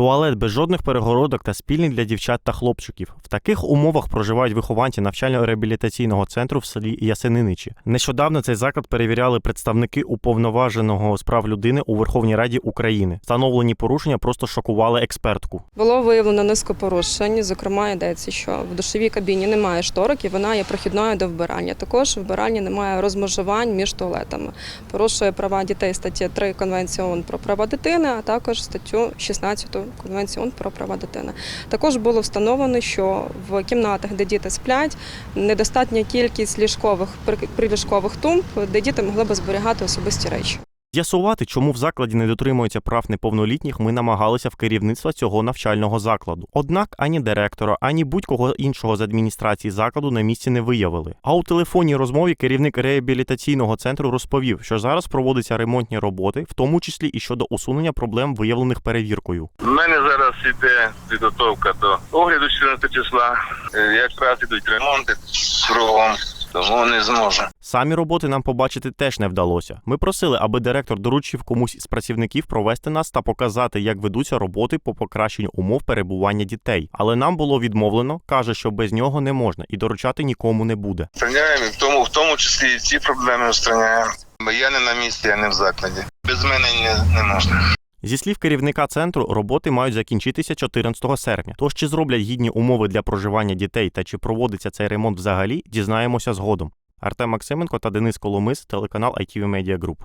Туалет без жодних перегородок та спільний для дівчат та хлопчиків. В таких умовах проживають вихованці навчально-реабілітаційного центру в селі Ясениничі. Нещодавно цей заклад перевіряли представники уповноваженого з прав людини у Верховній Раді України. Встановлені порушення просто шокували експертку. Було виявлено низку порушень. Зокрема, йдеться, що в душовій кабіні немає шторок і вона є прохідною до вбирання. Також в немає розмежувань між туалетами. Порушує права дітей статті 3 Конвенції ООН про права дитини, а також статтю 16 Конвенції ООН про права дитини. Також було встановлено, що в кімнатах, де діти сплять, недостатня кількість ліжкових при- приліжкових тумб, де діти могли б зберігати особисті речі. З'ясувати, чому в закладі не дотримуються прав неповнолітніх, ми намагалися в керівництва цього навчального закладу. Однак ані директора, ані будь-кого іншого з адміністрації закладу на місці не виявили. А у телефонній розмові керівник реабілітаційного центру розповів, що зараз проводяться ремонтні роботи, в тому числі і щодо усунення проблем, виявлених перевіркою. У мене зараз іде підготовка до огляду 14 числа. Е, Якраз ідуть ремонти кругом, тому не зможу. Самі роботи нам побачити теж не вдалося. Ми просили, аби директор доручив комусь із працівників провести нас та показати, як ведуться роботи по покращенню умов перебування дітей. Але нам було відмовлено, каже, що без нього не можна і доручати нікому не буде. Устраняємо, і в тому, в тому числі і ці проблеми устраняємо. Бо я не на місці, я не в закладі. Без мене не, не можна. Зі слів керівника центру, роботи мають закінчитися 14 серпня. Тож чи зроблять гідні умови для проживання дітей та чи проводиться цей ремонт взагалі, дізнаємося згодом. Артем Максименко та Денис Коломис, телеканал ITV Media Group.